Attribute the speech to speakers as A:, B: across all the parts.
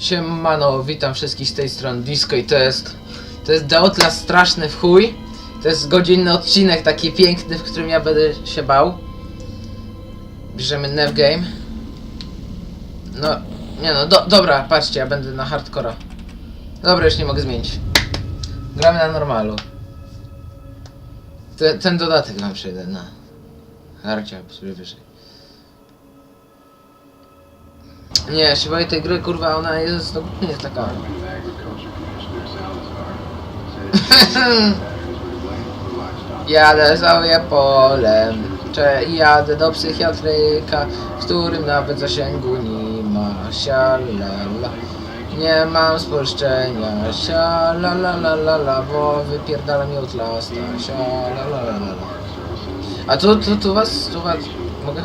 A: Siemano, witam wszystkich z tej strony Disco i to jest... To jest The Outlast straszny w chuj. To jest godzinny odcinek, taki piękny, w którym ja będę się bał. Bierzemy Nev Game. No, nie no, do, dobra, patrzcie, ja będę na hardcora. Dobra, już nie mogę zmienić. Gramy na normalu. Ten, ten dodatek wam przejdę na... Harcia, sobie wyżej. Nie, ja się boję tej gry, kurwa, ona jest, no, nie jest taka... Jadę sobie polem, cze jadę do psychiatryka, w którym nawet zasięgu nie ma, sialala. Nie mam spolszczenia, sialalalala, bo wypierdala mi od lasta, sialalalala. A tu, tu, tu was, tu was, mogę?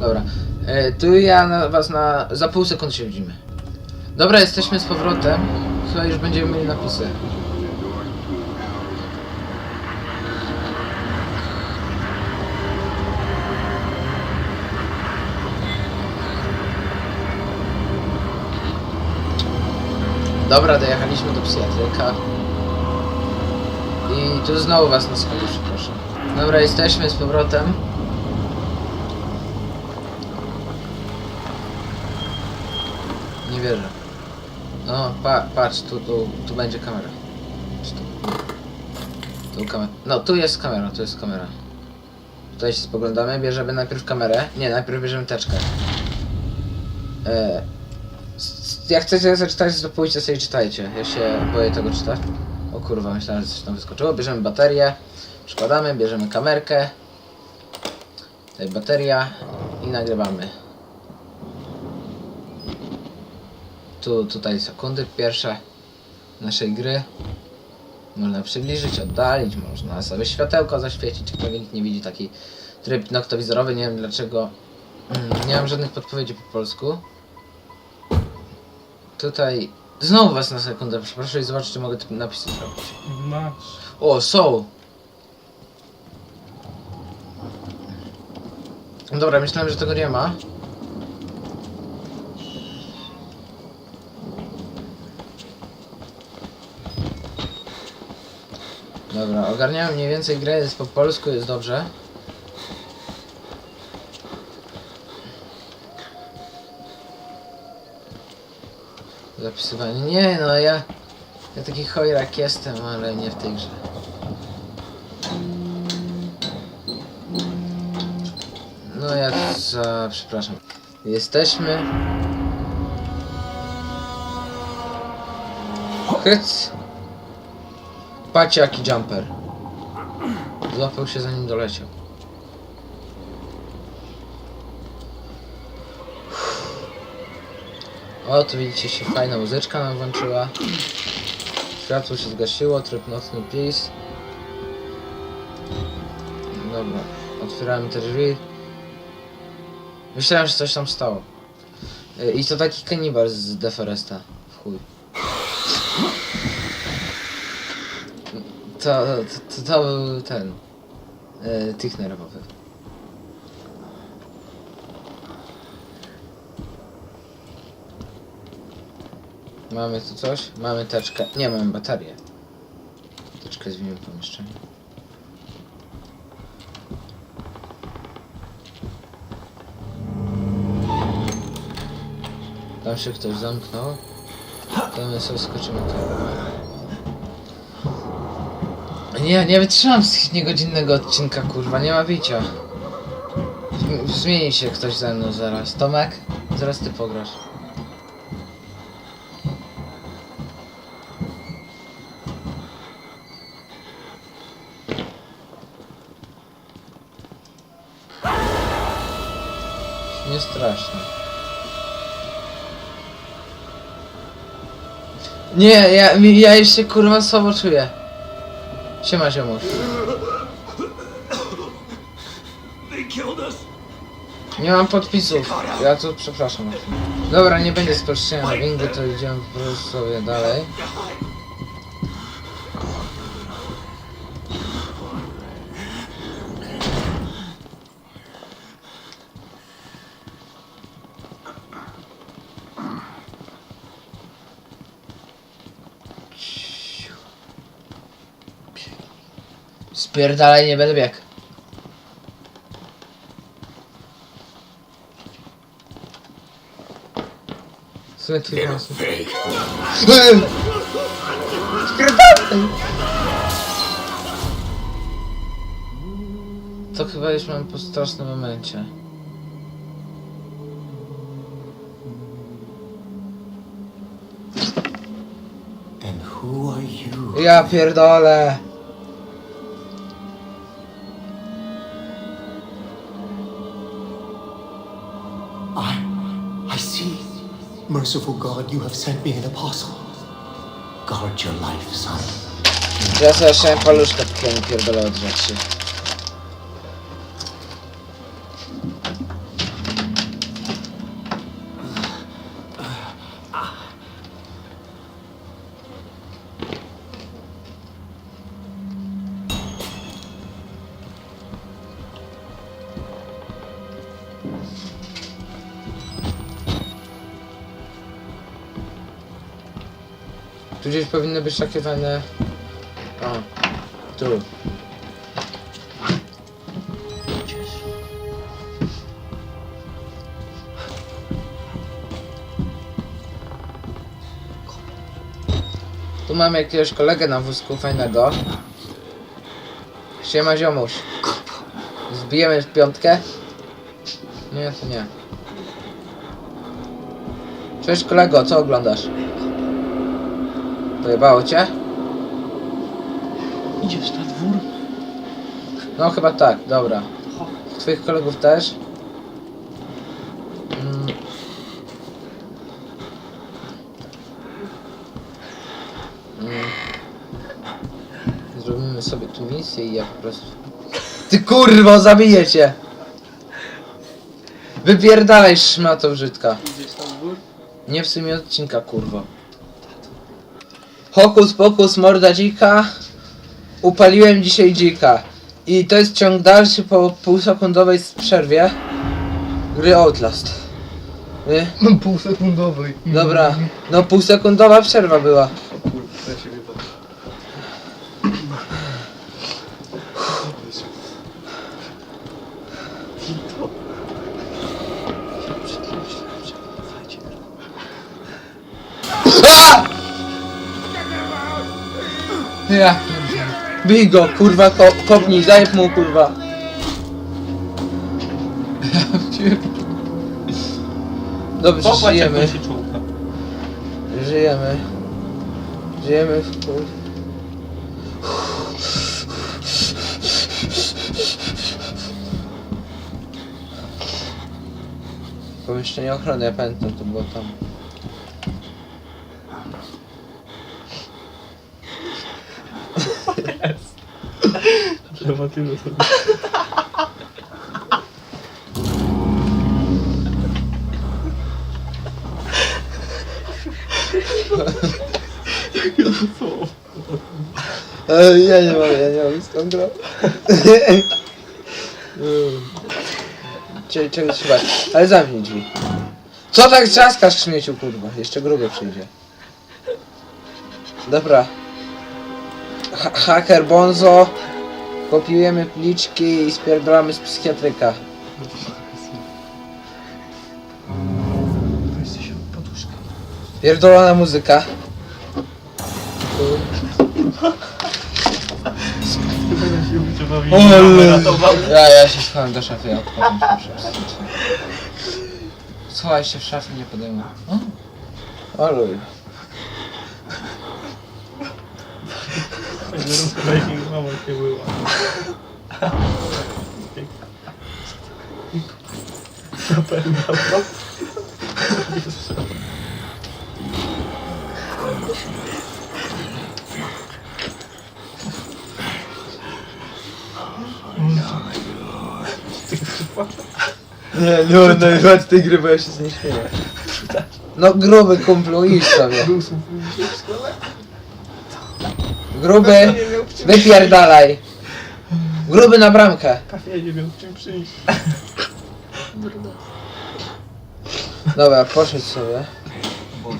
A: Dobra. E, tu ja na, was na, za pół sekund się widzimy. Dobra, jesteśmy z powrotem. Chyba już będziemy mieli napisy. Dobra, dojechaliśmy do psychiatryka. I tu znowu was na schodzie, przepraszam. Dobra, jesteśmy z powrotem. Wierzę. No, pa, patrz, tu, tu, tu będzie kamera. Tu? Tu kamera. No, tu jest kamera, tu jest kamera. Tutaj się spoglądamy, bierzemy najpierw kamerę. Nie, najpierw bierzemy teczkę. E, jak chcecie zaczytać, to pójdźcie sobie czytajcie. Ja się boję tego czytać. O kurwa, myślałem, że coś tam wyskoczyło. Bierzemy baterię, przykładamy, bierzemy kamerkę. Tutaj bateria i nagrywamy. Tu, tutaj sekundy pierwsze naszej gry. Można przybliżyć, oddalić, można sobie światełko zaświecić, pewnie nikt nie widzi taki tryb noktowizorowy, nie wiem dlaczego. Mm, Nie mam żadnych podpowiedzi po polsku. Tutaj znowu was na sekundę, przepraszam i zobaczcie, czy mogę te napisy zrobić.
B: Masz.
A: O, są! Dobra, myślałem, że tego nie ma. Dobra, ogarniałem mniej więcej grę, jest po polsku, jest dobrze. Zapisywanie. Nie no, ja... Ja taki chojrak jestem, ale nie w tej grze. No ja za... przepraszam. Jesteśmy... Hyc! Patrzcie jaki jumper. Złapał się zanim doleciał. O, tu widzicie się fajna muzyczka nam włączyła. Światło się zgasiło, tryb nocny please. Dobra, otwieramy te drzwi. Myślałem, że coś tam stało. Y, I to taki kanibal z Deforesta. W chuj. To, to był ten. Yy, tych nerwowych. Mamy tu coś? Mamy teczkę. Nie, mamy baterię. Teczkę jest w. Tam się ktoś zamknął. To my sobie skoczymy tam. Nie, nie wytrzymam z niegodzinnego odcinka, kurwa, nie ma bicia. Zm- Zmieni się ktoś ze mną zaraz. Tomek, zaraz ty pograsz. Nie straszne. Nie, ja, ja już się kurwa słabo czuję. Siema ziomuś. Nie mam podpisów. Ja tu przepraszam. Dobra, nie będzie spolszczenia na windy, to idziemy po prostu sobie dalej. Pierdalaj, nie będę biegł. Słuchaj, twój pomysł. Spierdalaj! To chyba już mam po strasznym momencie.
C: And who are you?
A: Ja pierdolę.
C: Merciful God, you have sent me an apostle. Guard your life, son.
A: Takiemu pierdolę. Powinny być takie fajne... O, tu. Tu mamy jakiegoś kolegę na wózku fajnego. Siema ziomuś. Zbijemy w piątkę? Nie, to nie. Cześć kolego, co oglądasz? Pojebało cię?
D: Idziesz na dwór?
A: No chyba tak, dobra. Twoich kolegów też? Mm. Mm. Zrobimy sobie tu misję i ja po prostu... Ty kurwo, zabiję cię! Wypierdalaj szmato brzydka.
D: Idziesz na dwór?
A: Nie w sumie odcinka, kurwo. Hokus pokus, morda dzika. Upaliłem dzisiaj dzika. I to jest ciąg dalszy po półsekundowej przerwie gry Outlast.
D: No półsekundowej.
A: Dobra, no półsekundowa przerwa była.
D: O Ja
A: Bij go, kurwa, ko kopnij, zajeb mu, kurwa. Dobrze, żyjemy. Żyjemy. Żyjemy w chuj. Pomieszczenie ochrony, ja pamiętam, to było tam.
D: Tyle sobie.
A: Ja nie mam, ja nie mam skąd gra. Czego, czego trzeba? Ale zamknij drzwi. Co tak trzaskasz śmieciu kurwa? Jeszcze gruby przyjdzie. Dobra. Ha haker Bonzo. Kopiujemy pliczki i spierdolamy z psychiatryka.
D: Weź się poduszkę.
A: Pierdolona muzyka.
D: Ratował.
A: Ja, ja się schowam do szafy, ja odpowiem się przez Schowaj się w szafie, nie podejmę. O.
D: Making mama.
A: Nie, no, no, z tej gry, bo ja się z niej. No gruby kumplu, idź sobie. Gruby, wypierdalaj. Gruby na bramkę.
D: Kafie nie miał czym przyjść.
A: Dobra, poszedł sobie. Kurwa,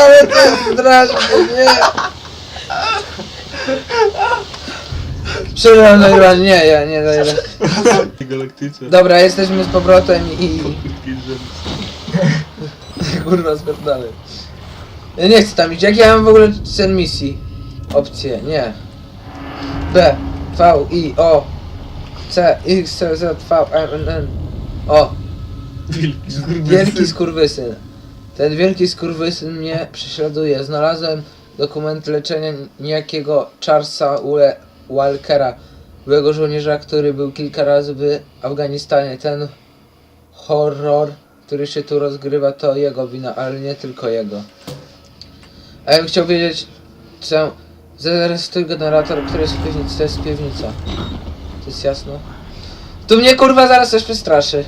A: ale to jest straszne, nie! Przepraszam, nie, ja nie daję.
D: Galaktyce.
A: Dobra, jesteśmy z powrotem i... Kurwa, spierdalaj. Ja nie chcę tam iść, jak ja mam w ogóle cen misji? Opcje, nie. B, V, I, O, C, X, C, Z, V, M, N, N. O,
D: Wielki skurwysyn.
A: Ten wielki skurwysyn mnie prześladuje. Znalazłem dokument leczenia niejakiego Charlesa Ule Walkera, byłego żołnierza, który był kilka razy w Afganistanie. Ten horror, który się tu rozgrywa, to jego wina, ale nie tylko jego. A ja bym chciał wiedzieć, co... Zarejestruj generator, który jest w piwnicy. To jest piwnica. To jest jasno. Tu mnie kurwa zaraz coś przestraszy.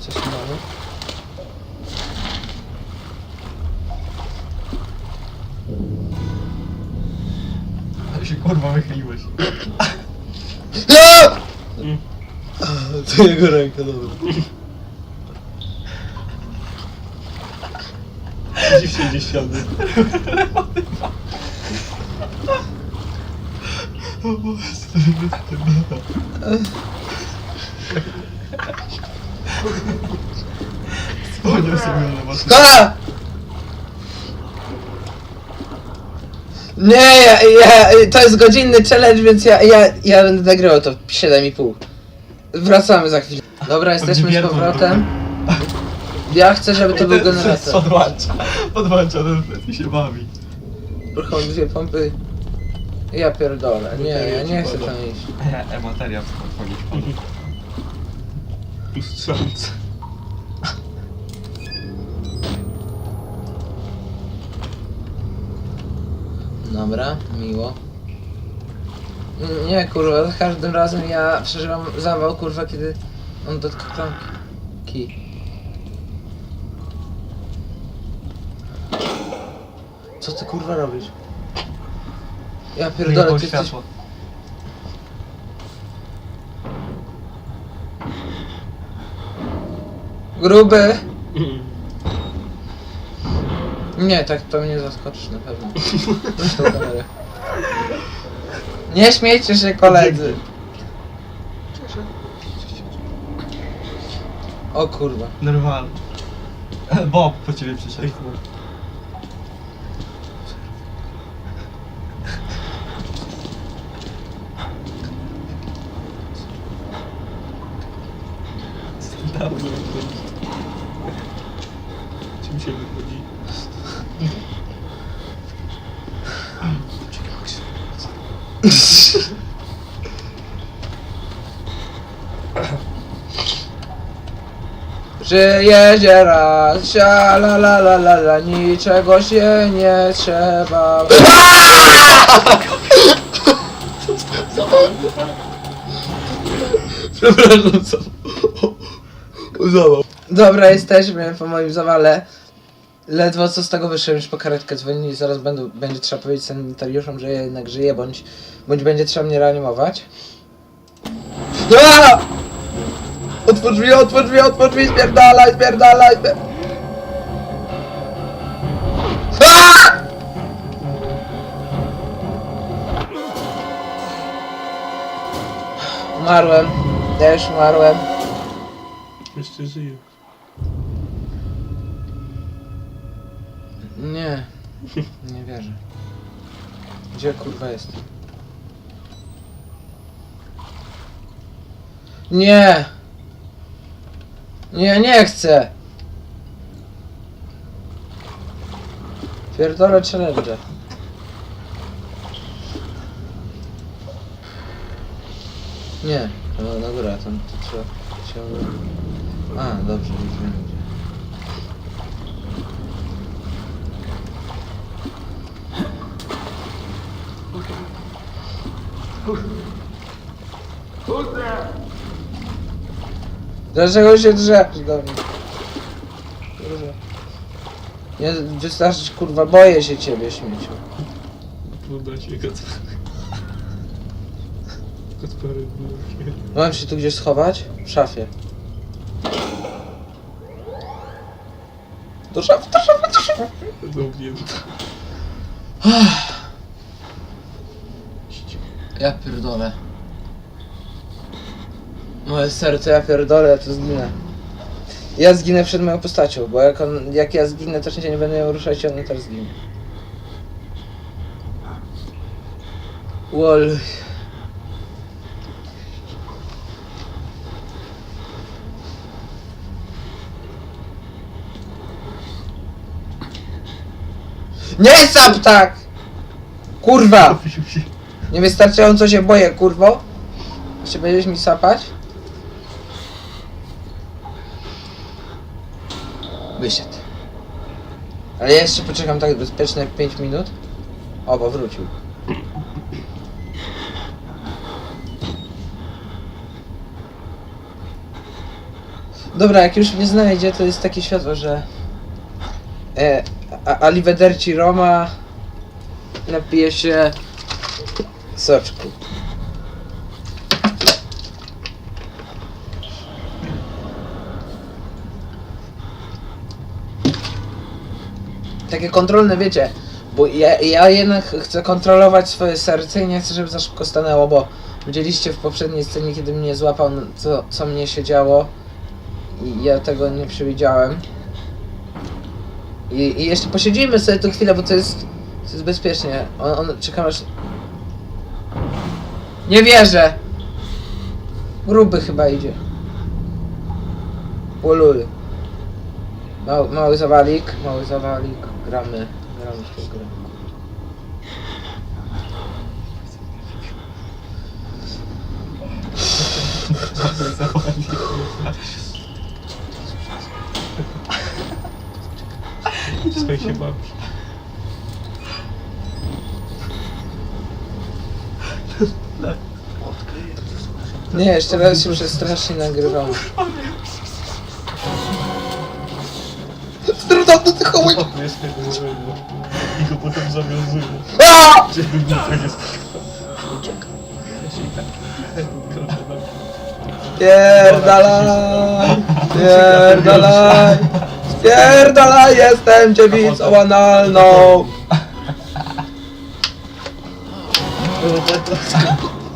A: Coś tu mamy?
E: Ale się kurwa wychyliłeś.
A: No!
D: To jego ręka, dobra. Dziw gdzieś
E: wygląda. Spodniał sobie na was.
A: Nie, ja, ja, to jest godzinny challenge, więc ja, ja, ja będę nagrywał to 7,5. Wracamy za chwilę. Dobra, jesteśmy z powrotem. Ja chcę, żeby to był generator.
E: Podłącza. Podłącza, ten wtedy się bawi.
A: Ruchom dwie pompy. Ja pierdolę. Nie, ja nie chcę tam iść.
E: E, materia wchodzi.
D: Lustrzące.
A: Dobra, miło. Nie kurwa, za każdym razem ja przeżywam zawał kurwa, kiedy on dotka klamki. Co ty kurwa robisz? Ja pierdolę, ty jesteś
E: światło.
A: gruby! Nie, tak to mnie zaskoczysz na pewno. Weź tą kamerę. Nie śmiejcie się koledzy. O kurwa.
E: Normalnie. Bob po ciebie przyszedł.
D: Czym się wychodzi?
A: Żyjedzie raz, sia la la la la la, niczego się nie trzeba.
D: Przepraszam, co? Zawał.
A: Dobra, jesteśmy po moim zawale. Ledwo co z tego wyszłem, już po karetkę dzwonili, zaraz będą, będzie trzeba powiedzieć sanitariuszom, że jednak żyję, bądź, bądź będzie trzeba mnie reanimować. Aaa! Otwórz drzwi, otwórz drzwi, otwórz drzwi, spierdalaj, spierdalaj, spier... Aaa! Umarłem, już umarłem.
D: Jeszcze żyje.
A: Nie, nie wierzę. Gdzie kurwa jest? Nie! Nie, nie chcę! Pierdolę challenge. Nie, no dobra, tam to trzeba ciągle... A, dobrze, nic będzie. Dlaczego się drzesz do mnie? Kurwa. Nie wystarczy, kurwa, boję się ciebie, śmieciu.
D: Uda się go. Kacpery,
A: Mam się tu gdzieś schować? W szafie. Do szafy, do szafy, do szafy.
D: Zamknięta.
A: Ja pierdolę. Moje serce, ja pierdolę, ja tu zginę. Ja zginę przed moją postacią, bo jak, on, jak ja zginę, to się nie będę ją ruszać, on też zginie. Wall. Nie sap tak! Kurwa!
E: Opuścił się.
A: Niewystarczająco się boję, kurwo. Czy będziesz mi sapać? Wysiadł. Ale ja jeszcze poczekam tak bezpiecznie jak 5 minut. O, bo wrócił. Dobra, jak już mnie znajdzie, to jest takie światło, że... E, Roma napije się soczku. Takie kontrolne, wiecie, bo ja, ja jednak chcę kontrolować swoje serce i nie chcę, żeby za szybko stanęło, bo widzieliście w poprzedniej scenie, kiedy mnie złapał, co, co mnie się działo i ja tego nie przewidziałem. I, I jeszcze posiedzimy sobie tu chwilę, bo to jest, to jest bezpiecznie. On, on czekam aż... Nie wierzę! Gruby chyba idzie. Łolul. Mały, mały zawalik, mały zawalik. Gramy, gramy w tę grę.
D: Słuchaj się bawi.
A: Nie, jeszcze raz się przestrasznie nagrywam. Trudno ty chuj!
D: Jest tego złego. I go potem! Gdzie by to nie spotkał.
A: Pierdalaj! Pierdalaj! Pierdalaj! Jestem dziewicą analną!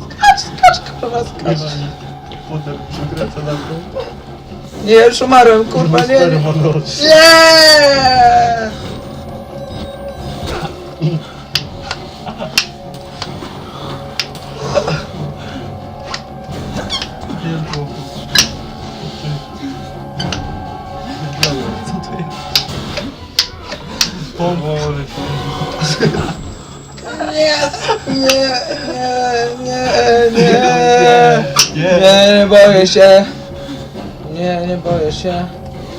A: Skacz, skacz, kurwa, skacz!
D: Potem przykręca na to.
A: Nie, już umarłem, kurwa, nie! nie.
D: Powoli.
A: Nie! Nie! Nie! Nie! Nie!
E: Nie.
A: Nie, nie boję się. Nie, nie boję się.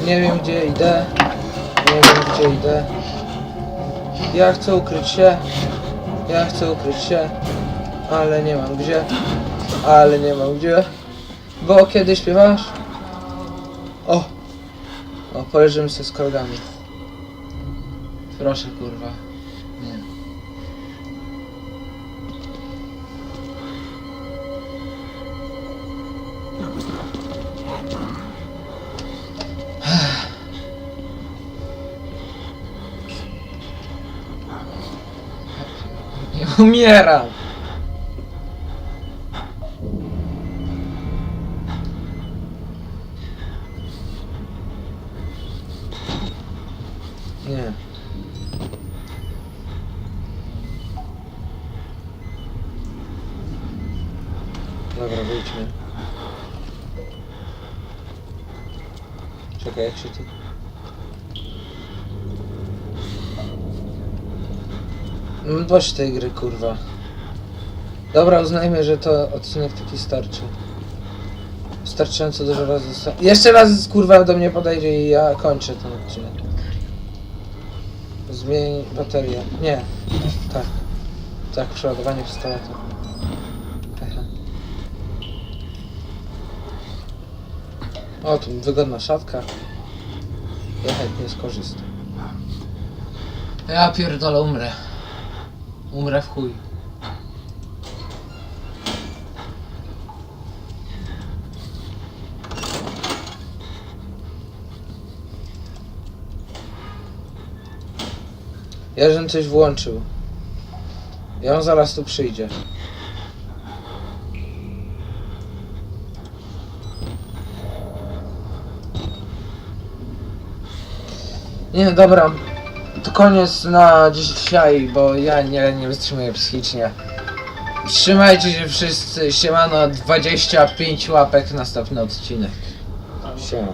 A: Nie wiem gdzie idę. Nie wiem gdzie idę. Ja chcę ukryć się. Ja chcę ukryć się. Ale nie mam gdzie. Ale nie mam gdzie. Bo kiedy śpiewasz? O! O, poleżymy sobie z kolegami. Proszę kurwa. Nie. Nie umieram. Nie. Dobra, wyjdźmy. Czekaj, jak się. Dość tej gry, kurwa. Dobra, uznajmy, że to odcinek taki starczy. Wystarczająco dużo razy... sta- Jeszcze raz, kurwa, do mnie podejdzie i ja kończę ten odcinek. Zmień baterię. Nie. Tak. Tak, przeładowanie pistoletu. O, tu wygodna szatka. Ja chętnie skorzystam. Ja pierdolę, umrę. Umrę w chuj. Ja żebym coś włączył. I on zaraz tu przyjdzie. Nie, dobra. To koniec na dzisiaj, bo ja nie, nie wytrzymuję psychicznie. Trzymajcie się wszyscy. Siemano, 25 łapek następny odcinek. Siema.